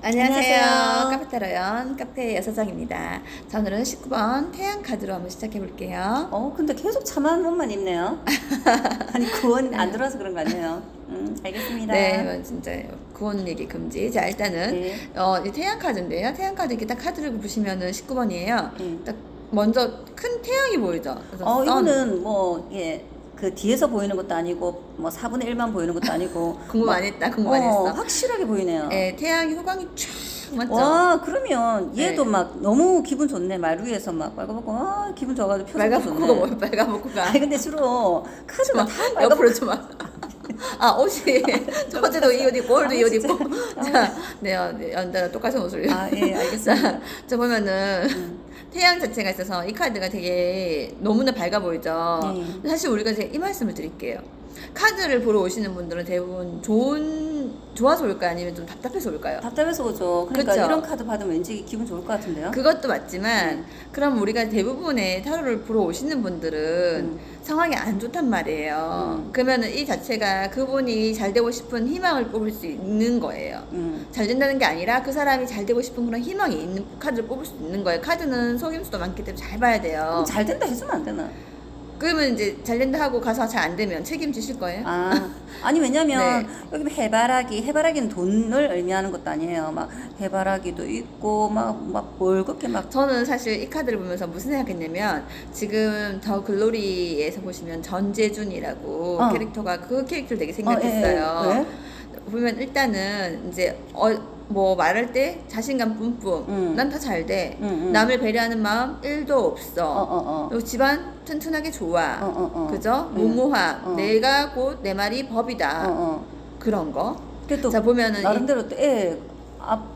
안녕하세요. 안녕하세요. 카페타로연 카페 여사장입니다. 자, 오늘은 19번 태양 카드로 한번 시작해 볼게요. 어, 근데 계속 참한 옷만 입네요. 아니, 구원 안 들어와서 그런 거 아니에요? 음, 알겠습니다. 네, 이건 진짜 구원 얘기 금지. 자, 일단은 네. 어, 이 태양 카드인데요. 태양 카드 이렇게 딱 카드를 보시면은 19번이에요. 네. 딱 먼저 큰 태양이 보이죠. 그래서 어, 선. 이거는 뭐, 예, 그 뒤에서 보이는 것도 아니고, 뭐 4분의 1만 보이는 것도 아니고. 궁금 뭐, 안 했다. 궁금 안 어, 했어. 확실하게 보이네요. 네, 태양이 후광이 쫙 맞죠? 와, 그러면 얘도 네. 막 너무 기분 좋네. 말 위에서 막 빨가벗고, 아, 기분 좋아가지고 표정도 좋네. 뭐야? 빨간복구가. 아니, 근데 주로 카드가 다 빨가벗고. 옆으로 좀 와. 아 옷이 첫 번째도 이 옷 입고 오늘도 이옷 아, 진짜. 입고 자, 네, 어, 네, 연달아 똑같은 옷을 아, 예, 알겠습니다. 자, 자 보면은 음. 태양 자체가 있어서 이 카드가 되게 너무나 밝아 보이죠. 네. 사실 우리가 이제 이 말씀을 드릴게요. 카드를 보러 오시는 분들은 대부분 좋은 좋아서 올까요? 아니면 좀 답답해서 올까요? 답답해서 오죠. 그러니까 그쵸? 이런 카드 받으면 왠지 기분 좋을 것 같은데요? 그것도 맞지만 음. 그럼 우리가 대부분의 타로를 보러 오시는 분들은 음. 상황이 안 좋단 말이에요. 음. 그러면은 이 자체가 그분이 잘 되고 싶은 희망을 뽑을 수 있는 거예요. 음. 잘 된다는 게 아니라 그 사람이 잘 되고 싶은 그런 희망이 있는 카드를 뽑을 수 있는 거예요. 카드는 속임수도 많기 때문에 잘 봐야 돼요. 그럼 잘 된다 해주면 안 되나? 그러면 이제 잘 된다 하고 가서 잘 안 되면 책임지실 거예요? 아, 아니 왜냐면 네. 여기 뭐 해바라기, 해바라기는 돈을 의미하는 것도 아니에요. 막 해바라기도 있고 막막 월급게 막 저는 사실 이 카드를 보면서 무슨 생각했냐면 지금 더 글로리에서 보시면 전재준이라고 어. 캐릭터가 그 캐릭터를 되게 어, 생각했어요. 예, 예. 보면 일단은 이제 어, 뭐 말할 때 자신감 뿜뿜. 음. 난다 잘 돼. 음, 음. 남을 배려하는 마음 1도 없어. 어, 어, 어. 그리고 집안 튼튼하게 좋아. 어, 어, 어. 그죠? 음. 무모함. 어. 내가 곧 내 말이 법이다. 어, 어. 그런 거. 근데 또자 보면은 이- 나름대로 또 애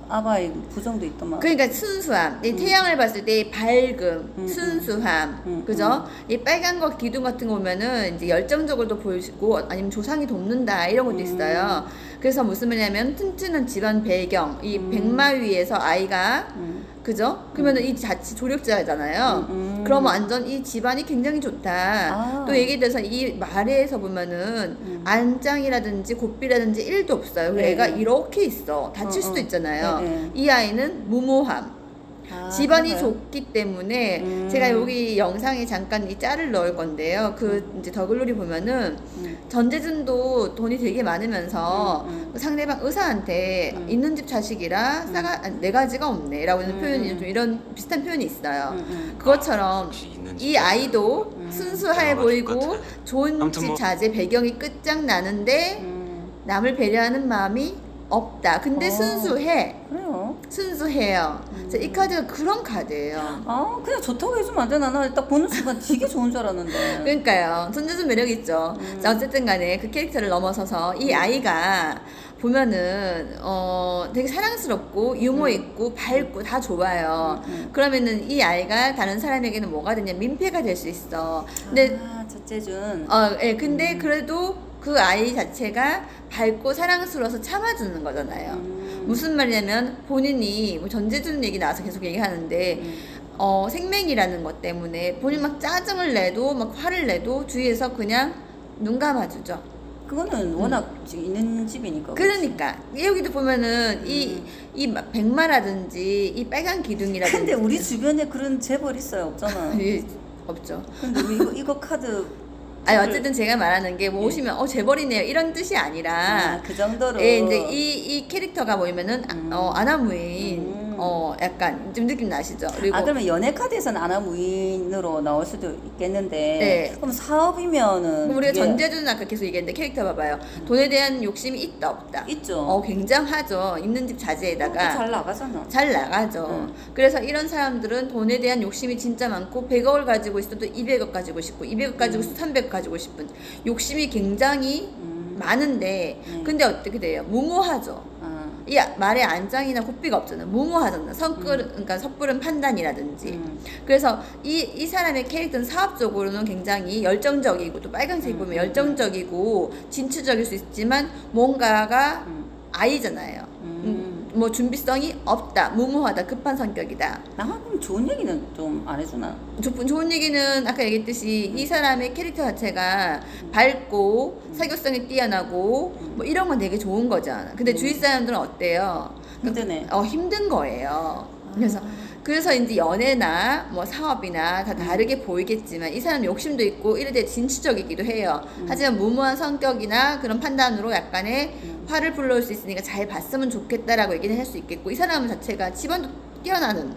아바의 부정도 있더만. 그러니까 순수함. 이 태양을 봤을 때 이 밝음, 음, 순수함, 음, 그죠? 이 빨간 거 기둥 같은 거 보면은 이제 열정적으로도 보이고 아니면 조상이 돕는다 이런 것도 음. 있어요. 그래서 무슨 말이냐면 튼튼한 집안 배경, 이 음. 백마 위에서 아이가 음. 그죠? 그러면은 이 자치 조력자잖아요. 음, 음. 완전 이 집안이 굉장히 좋다. 아. 또 얘기에 대해서 이 말에서 보면은 음. 안장이라든지 고삐라든지 일도 없어요. 그리고 네. 애가 이렇게 있어. 다칠 어, 수도 어. 있잖아요. 네, 네. 이 아이는 무모함. 아, 집안이? 좋기 때문에 음. 제가 여기 영상에 잠깐 이 짤을 넣을 건데요. 그 이제 더글로리 보면은 음. 전재준도 돈이 되게 많으면서 음, 음. 상대방 의사한테 음. 있는 집 자식이라 싸가 아니, 네 가지가 없네라고 하는 음. 표현이 좀 이런 비슷한 표현이 있어요. 음, 음. 그것처럼 이집 아이도 음. 순수해 보이고. 좋은 아무튼 집 뭐- 자재 배경이 끝장 나는데 음. 남을 배려하는 마음이 없다. 근데 어. 순수해. 그래요. 순수해요. 음. 자, 이 카드가 그런 카드예요. 아 그냥 좋다고 해주면 안 되나? 나 딱 보는 순간 되게 좋은 줄 알았는데. 그러니까요. 전재준 매력 있죠. 음. 자, 어쨌든 간에 그 캐릭터를 넘어서서 이 아이가 보면은 어 되게 사랑스럽고 유머 있고 밝고 다 좋아요. 음, 음. 그러면은 이 아이가 다른 사람에게는 뭐가 되냐 민폐가 될 수 있어. 근데 아 첫째준. 어, 예, 근데 음. 그래도 그 아이 자체가 밝고 사랑스러워서 참아주는 거잖아요. 음. 무슨 말이냐면 본인이 뭐 전재준 얘기 나와서 계속 얘기하는데 음. 어, 생명이라는 것 때문에 본인 막 짜증을 내도 막 화를 내도 주위에서 그냥 눈 감아주죠. 그거는 워낙 지금 있는 집이니까. 음. 그러니까 여기도 보면은 이 음. 이 백마라든지 이 빨간 기둥이라든지 근데 우리 주변에 그런 재벌 있어요 없잖아. 이- 없죠. 근데 왜 이거 이거 카드. 아니 어쨌든 제가 말하는 게뭐 예. 오시면 어 재벌이네요 이런 뜻이 아니라 아, 그 정도로. 예, 이제 이, 이 캐릭터가 보이면은 아- 음. 어, 아나무인 음. 어 약간 좀 느낌 나시죠? 그리고 아 그러면 연애 카드에서는 아나무인으로 나올 수도 있겠는데. 네. 그럼 사업이면은. 그럼 우리가 그게 전재준 아까 계속 얘기했는데 캐릭터 봐봐요. 돈에 대한 욕심이 있다 없다. 있죠. 어 굉장하죠. 있는 집 자재에다가 잘 나가잖아. 잘 나가죠. 음. 그래서 이런 사람들은 돈에 대한 욕심이 진짜 많고 100억을 가지고 있어도 200억 가지고 싶고 200억 가지고 있어도 300억 가지고 싶은 욕심이 굉장히 음. 많은데 음. 근데 어떻게 돼요? 무모하죠. 아. 이 말에 안장이나 고삐가 없잖아. 무모하잖아. 성끌, 그러니까 섣부른 판단이라든지. 음. 그래서 이, 이 사람의 캐릭터는 사업적으로는 굉장히 열정적이고 또 빨간색 음, 보면 음, 열정적이고 진취적일 수 있지만 뭔가가 음. 아이잖아요. 뭐 준비성이 없다, 무모하다, 급한 성격이다. 나 그럼 좋은 얘기는 좀 안 해주나? 좋은, 좋은 얘기는 아까 얘기했듯이 이 사람의 캐릭터 자체가 밝고 사교성이 뛰어나고 뭐 이런 건 되게 좋은 거잖아. 근데 음. 주위 사람들은 어때요? 힘드네. 어, 힘든 거예요. 그래서 그래서 이제 연애나 뭐 사업이나 다 다르게 보이겠지만 이 사람 욕심도 있고 이래대 진취적이기도 해요. 하지만 무모한 성격이나 그런 판단으로 약간의 음. 화를 불러올 수 있으니까 잘 봤으면 좋겠다라고 얘기를 할 수 있겠고 이 사람 자체가 집안도 뛰어나는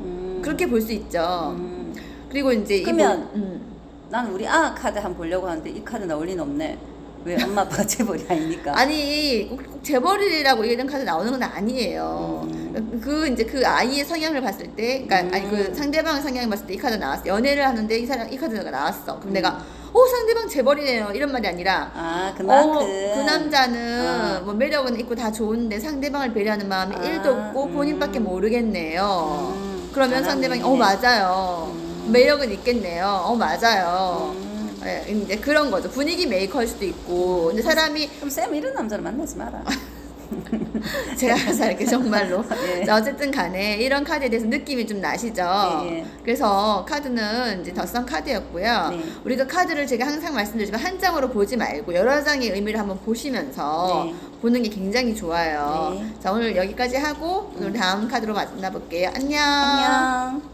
음. 그렇게 볼 수 있죠. 음. 그리고 이제 이 그러면 부- 음. 난 우리 아 카드 한번 보려고 하는데 이 카드 나올 리는 없네. 왜 엄마 아빠가 재벌이 아닙니까? 아니 꼭, 꼭 재벌이라고 얘기하는 카드 나오는 건 아니에요. 음. 그 이제 그 아이의 성향을 봤을 때, 그러니까 아니 그 음. 상대방의 성향을 봤을 때 이 카드 나왔어. 연애를 하는데 이 사람 이 카드가 나왔어. 그럼 음. 내가 어 상대방 재벌이네요 이런 말이 아니라. 아 그만큼 어, 그 남자는 아. 뭐 매력은 있고 다 좋은데 상대방을 배려하는 마음이 아, 일도 없고 음. 본인밖에 모르겠네요. 음, 그러면 잘하네. 상대방이 어 맞아요. 음. 매력은 있겠네요. 어 맞아요. 음. 예, 이제 그런 거죠. 분위기 메이커일 수도 있고. 근데 사람이 그럼 쌤 이런 남자를 만나지 마라. 제가 알아서 할게 정말로. 예. 자, 어쨌든 간에 이런 카드에 대해서 느낌이 좀 나시죠? 예, 예. 그래서 카드는 이제 더선 카드였고요. 네. 우리가 카드를 제가 항상 말씀드리지만 한 장으로 보지 말고 여러 장의 의미를 한번 보시면서 네. 보는 게 굉장히 좋아요. 네. 자, 오늘 여기까지 하고 오늘 다음 카드로 만나볼게요. 안녕. 안녕.